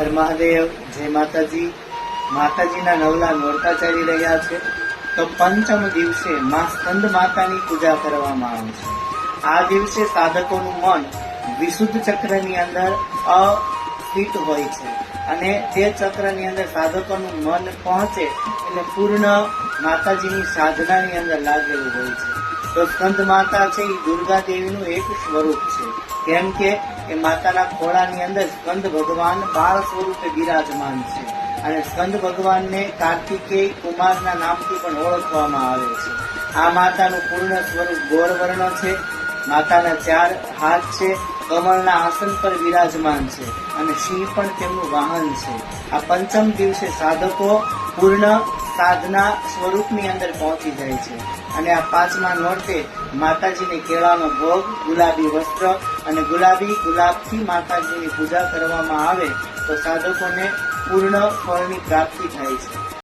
હર મહાદેવ, જય માતાજી. માતાજીના નવલા નોરતા ચાલી રહ્યા છે. તો પંચમ દિવસે માં સ્કંદ માતાની પૂજા કરવામાં આવે છે. આ દિવસે સાધકોનું મન વિશુદ્ધ ચક્રની અંદર અસ્થિત હોય છે અને તે ચક્રની અંદર સાધકોનું મન પહોંચે એટલે પૂર્ણ માતાજીની સાધનાની અંદર લાગેલું હોય છે. તો સ્કંદ માતા છે એ દુર્ગા દેવીનું એક સ્વરૂપ છે. કેમ કે એ માતાના ખોળાની અંદર સ્કંદ ભગવાન બાળ સ્વરૂપે બિરાજમાન છે. અને સ્કંદ ભગવાનને કાર્તિકેય કુમારના નામથી પણ ઓળખવામાં આવે છે. આ માતાનું પૂર્ણ સ્વરૂપ ગોળ વર્ણ છે. માતાના ચાર હાથ છે. કમળના આસન પર વિરાજમાન છે. અને સિંહ પણ તેમનું વાહન છે. આ પંચમ દિવસે સાધકો પૂર્ણ સાધના સ્વરૂપની અંદર પહોંચી જાય છે. અને આ પાંચમા નોરતે માતાજીને કેળાનો ભોગ, ગુલાબી વસ્ત્ર અને ગુલાબી ગુલાબથી માતાજીની પૂજા કરવામાં આવે તો સાધકોને પૂર્ણ ફળની પ્રાપ્તિ થાય છે.